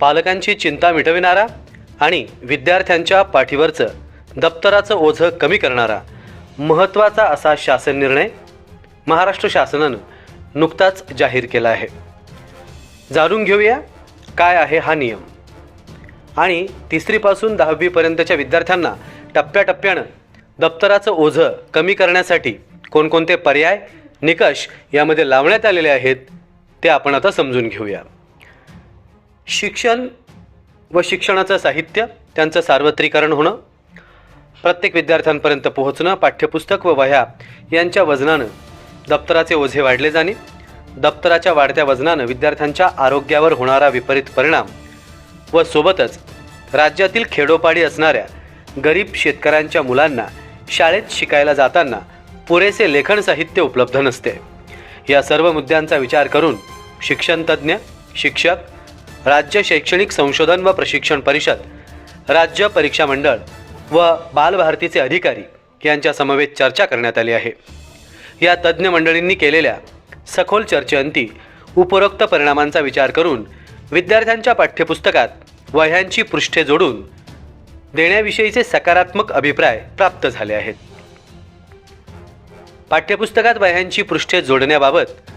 पालकांची चिंता मिटविणारा आणि विद्यार्थ्यांच्या पाठीवरचं दप्तराचं ओझं कमी करणारा महत्त्वाचा असा शासन निर्णय महाराष्ट्र शासनानं नुकताच जाहीर केला आहे. जाणून घेऊया काय आहे हा नियम. आणि तिसरीपासून दहावीपर्यंतच्या विद्यार्थ्यांना टप्प्याटप्प्यानं दप्तराचं ओझं कमी करण्यासाठी कोणकोणते पर्याय निकष यामध्ये लावण्यात आलेले आहेत ते आपण आता समजून घेऊया. शिक्षण व शिक्षणाचं साहित्य त्यांचं सार्वत्रिकरण होणं प्रत्येक विद्यार्थ्यांपर्यंत पोहोचणं पाठ्यपुस्तक व वह्या यांच्या वजनानं दप्तराचे ओझे वाढले जाणे. दप्तराच्या वाढत्या वजनानं विद्यार्थ्यांच्या आरोग्यावर होणारा विपरीत परिणाम व सोबतच राज्यातील खेडोपाडी असणाऱ्या गरीब शेतकऱ्यांच्या मुलांना शाळेत शिकायला जाताना पुरेसे लेखन साहित्य उपलब्ध नसते. या सर्व मुद्द्यांचा विचार करून शिक्षणतज्ज्ञ शिक्षक राज्य शैक्षणिक संशोधन व प्रशिक्षण परिषद राज्य परीक्षा मंडळ व बालभारतीचे अधिकारी यांच्या समवेत चर्चा करण्यात आली आहे. या तज्ज्ञ मंडळींनी केलेल्या सखोल चर्चेअंती उपरोक्त परिणामांचा विचार करून विद्यार्थ्यांच्या पाठ्यपुस्तकात वह्यांची पृष्ठे जोडून देण्याविषयीचे सकारात्मक अभिप्राय प्राप्त झाले आहेत. पाठ्यपुस्तकात वह्यांची पृष्ठे जोडण्याबाबत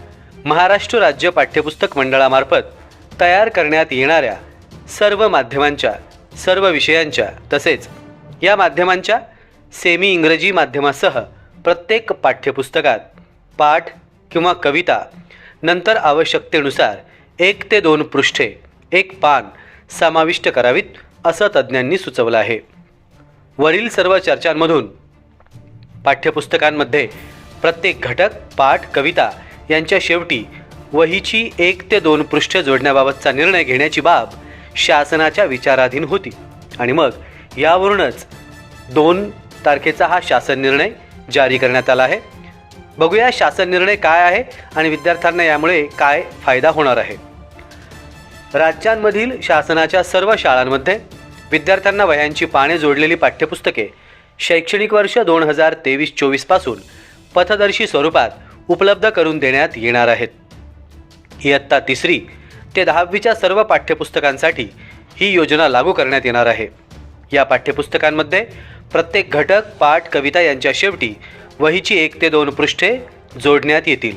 महाराष्ट्र राज्य पाठ्यपुस्तक मंडळामार्फत तयार करण्यात येणाऱ्या सर्व माध्यमांच्या सर्व विषयांच्या तसेच या माध्यमांच्या सेमी इंग्रजी माध्यमासह प्रत्येक पाठ्यपुस्तकात पाठ किंवा कविता नंतर आवश्यकतेनुसार एक ते दोन पृष्ठे एक पान समाविष्ट करावीत असं तज्ज्ञांनी सुचवलं आहे. वरील सर्व चर्चांमधून पाठ्यपुस्तकांमध्ये प्रत्येक घटक पाठ कविता यांच्या शेवटी वहीची एक ते दोन पृष्ठ जोडण्याबाबतचा निर्णय घेण्याची बाब शासनाच्या विचाराधीन होती. आणि मग यावरूनच दोन तारखेचा हा शासन निर्णय जारी करण्यात आला आहे. बघूया शासन निर्णय काय आहे आणि विद्यार्थ्यांना यामुळे काय फायदा होणार आहे. राज्यांमधील शासनाच्या सर्व शाळांमध्ये विद्यार्थ्यांना वह्यांची पाने जोडलेली पाठ्यपुस्तके शैक्षणिक वर्ष दोन हजार तेवीस चोवीसपासून पथदर्शी स्वरूपात उपलब्ध करून देण्यात येणार आहेत. इयत्ता तिसरी ते दहावीच्या सर्व पाठ्यपुस्तकांसाठी ही योजना लागू करण्यात येणार आहे. या पाठ्यपुस्तकांमध्ये प्रत्येक घटक पाठ कविता यांच्या शेवटी वहीची एक ते दोन पृष्ठे जोडण्यात येतील.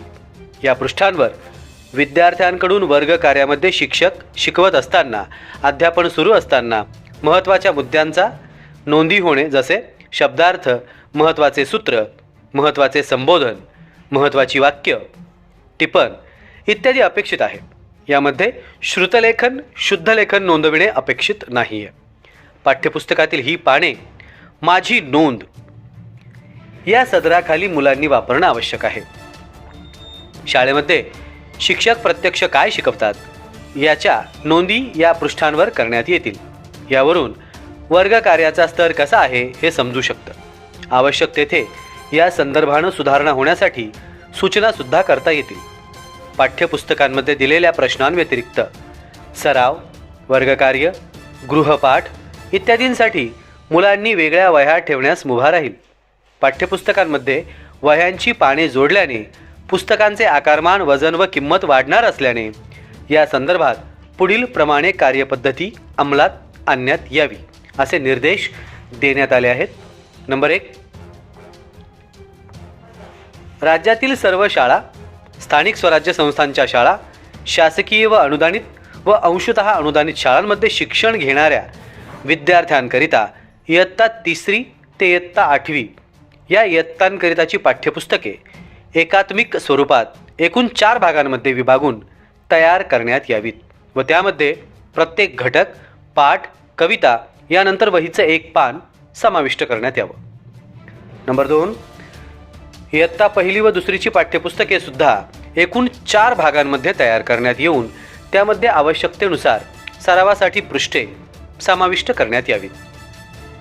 या पृष्ठांवर विद्यार्थ्यांकडून वर्ग कार्यामध्ये शिक्षक शिकवत असताना अध्यापन सुरू असताना महत्त्वाच्या मुद्द्यांचा नोंदी होणे जसे शब्दार्थ महत्त्वाचे सूत्र महत्त्वाचे संबोधन महत्त्वाची वाक्य टिपण इत्यादी अपेक्षित आहे. यामध्ये श्रुतलेखन शुद्धलेखन नोंदविणे अपेक्षित नाही आहे पाठ्यपुस्तकातील ही पाने माझी नोंद. या सदराखाली मुलांनी वापरणं आवश्यक आहे. शाळेमध्ये शिक्षक प्रत्यक्ष काय शिकवतात याच्या नोंदी या पृष्ठांवर करण्यात येतील. यावरून वर्ग कार्याचा स्तर कसा आहे हे समजू शकतं. आवश्यक तेथे या संदर्भानं सुधारणा होण्यासाठी सूचनासुद्धा करता येतील. पाठ्यपुस्तकांमध्ये दिलेल्या प्रश्नांव्यतिरिक्त सराव वर्गकार्य गृहपाठ इत्यादींसाठी मुलांनी वेगळ्या वह्या ठेवण्यास मुभा राहील. पाठ्यपुस्तकांमध्ये वह्यांची पाने जोडल्याने पुस्तकांचे आकारमान वजन व किंमत वाढणार असल्याने या संदर्भात पुढील प्रमाणे कार्यपद्धती अंमलात आणण्यात यावी असे निर्देश देण्यात आले आहेत. नंबर एक. राज्यातील सर्व शाळा स्थानिक स्वराज्य संस्थांच्या शाळा शासकीय व अनुदानित व अंशतः अनुदानित शाळांमध्ये शिक्षण घेणाऱ्या विद्यार्थ्यांकरिता इयत्ता तिसरी ते इयत्ता आठवी या इयत्तांकरिताची पाठ्यपुस्तके एकात्मिक स्वरूपात एकूण चार भागांमध्ये विभागून तयार करण्यात यावीत व त्यामध्ये प्रत्येक घटक पाठ कविता यानंतर वहीचं एक पान समाविष्ट करण्यात यावं. नंबर दोन इयत्ता पहिली व दुसरीची पाठ्यपुस्तके सुद्धा एकूण चार भागांमध्ये तयार करण्यात येऊन त्यामध्ये आवश्यकतेनुसार सरावासाठी पृष्ठे समाविष्ट करण्यात यावीत.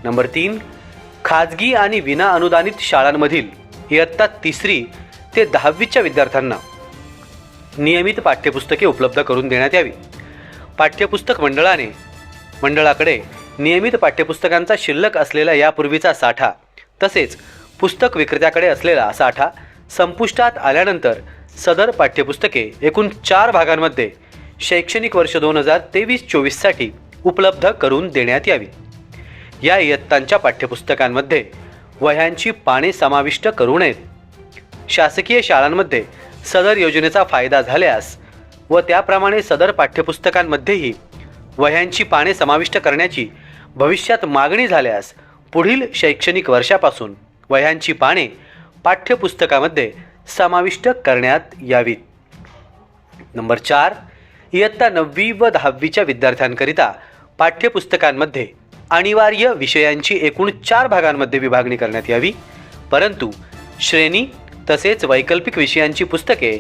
नंबर तीन खाजगी आणि विना अनुदानित शाळांमधील इयत्ता तिसरी ते दहावीच्या विद्यार्थ्यांना नियमित पाठ्यपुस्तके उपलब्ध करून देण्यात यावी. पाठ्यपुस्तक मंडळाने मंडळाकडे नियमित पाठ्यपुस्तकांचा शिल्लक असलेला यापूर्वीचा साठा तसेच पुस्तक विक्रेत्याकडे असलेला साठा संपुष्टात आल्यानंतर सदर पाठ्यपुस्तके एकूण चार भागांमध्ये शैक्षणिक वर्ष दोन हजार तेवीस चोवीससाठी उपलब्ध करून देण्यात यावी. या इयत्तांच्या पाठ्यपुस्तकांमध्ये वह्यांची पाने समाविष्ट करू नयेत. शासकीय शाळांमध्ये सदर योजनेचा फायदा झाल्यास व त्याप्रमाणे सदर पाठ्यपुस्तकांमध्येही वह्यांची पाने समाविष्ट करण्याची भविष्यात मागणी झाल्यास पुढील शैक्षणिक वर्षापासून वह्यांची पाने पाठ्यपुस्तकामध्ये समाविष्ट करण्यात यावीत. नंबर चार इयत्ता नववी व दहावीच्या विद्यार्थ्यांकरिता पाठ्यपुस्तकांमध्ये अनिवार्य विषयांची एकूण चार भागांमध्ये विभागणी करण्यात यावी. परंतु श्रेणी तसेच वैकल्पिक विषयांची पुस्तके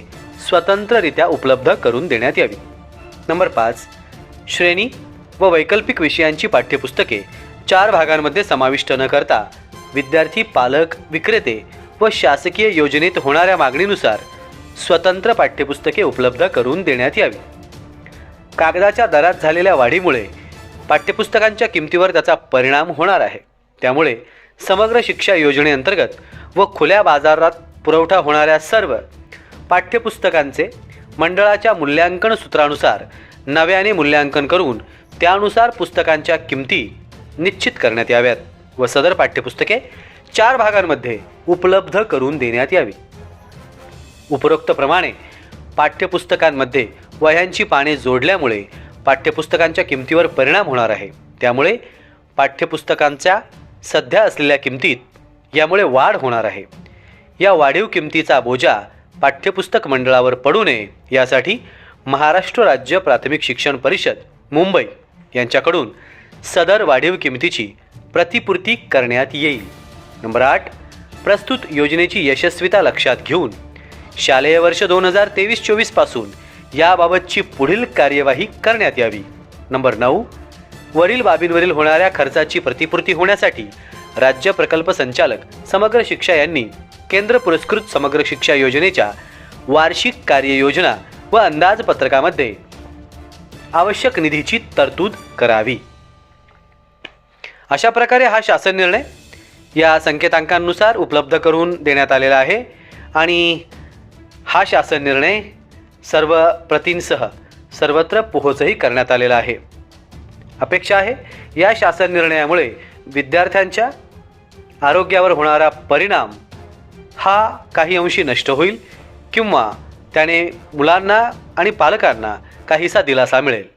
स्वतंत्ररित्या उपलब्ध करून देण्यात यावी. नंबर पाच श्रेणी व वैकल्पिक विषयांची पाठ्यपुस्तके चार भागांमध्ये समाविष्ट न करता विद्यार्थी पालक विक्रेते व शासकीय योजनेत होणाऱ्या मागणीनुसार स्वतंत्र पाठ्यपुस्तके उपलब्ध करून देण्यात यावी. कागदाच्या दरात झालेल्या वाढीमुळे पाठ्यपुस्तकांच्या किमतीवर त्याचा परिणाम होणार आहे. त्यामुळे समग्र शिक्षा योजनेअंतर्गत व खुल्या बाजारात पुरवठा होणाऱ्या सर्व पाठ्यपुस्तकांचे मंडळाच्या मूल्यांकन सूत्रानुसार नव्याने मूल्यांकन करून त्यानुसार पुस्तकांच्या किमती निश्चित करण्यात याव्यात व सदर पाठ्यपुस्तके चार भागांमध्ये उपलब्ध करून देण्यात यावी. उपरोक्तप्रमाणे पाठ्यपुस्तकांमध्ये वह्यांची पाने जोडल्यामुळे पाठ्यपुस्तकांच्या किमतीवर परिणाम होणार आहे. त्यामुळे पाठ्यपुस्तकांच्या सध्या असलेल्या किमतीत यामुळे वाढ होणार आहे. या वाढीव किमतीचा बोजा पाठ्यपुस्तक मंडळावर पडू नये यासाठी महाराष्ट्र राज्य प्राथमिक शिक्षण परिषद मुंबई यांच्याकडून सदर वाढीव किमतीची प्रतिपूर्ती करण्यात येईल. नंबर आठ प्रस्तुत योजनेची यशस्वीता लक्षात घेऊन शालेय वर्ष दोन हजार तेवीस चोवीसपासून याबाबतची पुढील कार्यवाही करण्यात यावी. नंबर नऊ वरील बाबींवरील होणाऱ्या खर्चाची प्रतिपूर्ती होण्यासाठी राज्य प्रकल्प संचालक समग्र शिक्षा यांनी केंद्र पुरस्कृत समग्र शिक्षा योजनेच्या वार्षिक कार्ययोजना व अंदाजपत्रकामध्ये आवश्यक निधीची तरतूद करावी. अशा प्रकारे हा शासन निर्णय या संकेतांकांनुसार उपलब्ध करून देण्यात आलेला आहे. आणि हा शासन निर्णय सर्व प्रतींसह सर्वत्र पोहोचही करण्यात आलेला आहे. अपेक्षा आहे या शासन निर्णयामुळे विद्यार्थ्यांच्या आरोग्यावर होणारा परिणाम हा काही अंशी नष्ट होईल किंवा त्याने मुलांना आणि पालकांना काहीसा दिलासा मिळेल.